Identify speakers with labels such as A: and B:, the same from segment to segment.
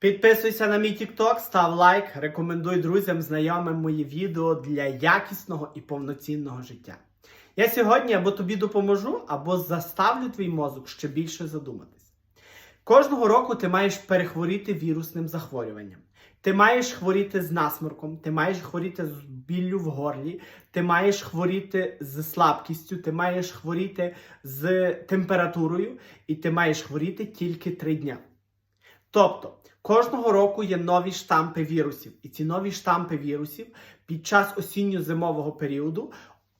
A: Підписуйся на мій TikTok, став лайк, рекомендуй друзям, знайомим мої відео для якісного і повноцінного життя. Я сьогодні або тобі допоможу, або заставлю твій мозок ще більше задуматись. Кожного року ти маєш перехворіти вірусним захворюванням. Ти маєш хворіти з насморком, ти маєш хворіти з біллю в горлі, ти маєш хворіти з слабкістю, ти маєш хворіти з температурою, і ти маєш хворіти тільки три дня. Тобто, кожного року є нові штампи вірусів, і ці нові штампи вірусів під час осінньо-зимового періоду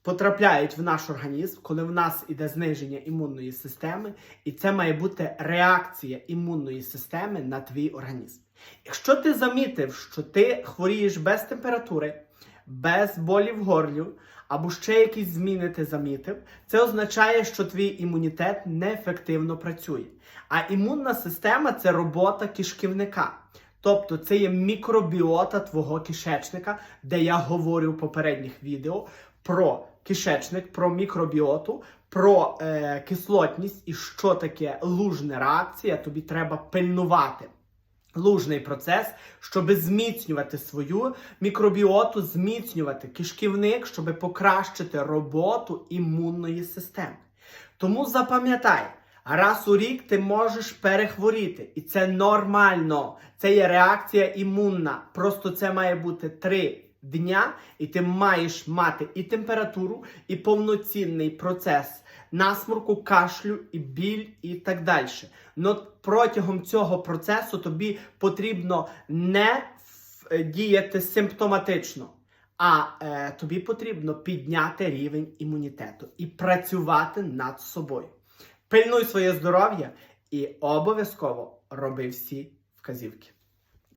A: потрапляють в наш організм, коли в нас іде зниження імунної системи, і це має бути реакція імунної системи на твій організм. Якщо ти замітив, що ти хворієш без температури, без болі в горлі, або ще якісь зміни ти замітив, це означає, що твій імунітет неефективно працює. А імунна система це робота кишківника. Тобто це є мікробіота твого кишечника, де я говорю в попередніх відео про кишечник, про мікробіоту, про е, кислотність і що таке лужна реакція, тобі треба пильнувати лужний процес, щоб зміцнювати свою мікробіоту, зміцнювати кишківник, щоб покращити роботу імунної системи. Тому запам'ятай, раз у рік ти можеш перехворіти, і це нормально. Це є реакція імунна. Просто це має бути три дня, і ти маєш мати і температуру, і повноцінний процес насморку, кашлю, і біль, і так далі. Но протягом цього процесу тобі потрібно не діяти симптоматично. А е, тобі потрібно підняти рівень імунітету і працювати над собою. Пильнуй своє здоров'я і обов'язково роби всі вказівки.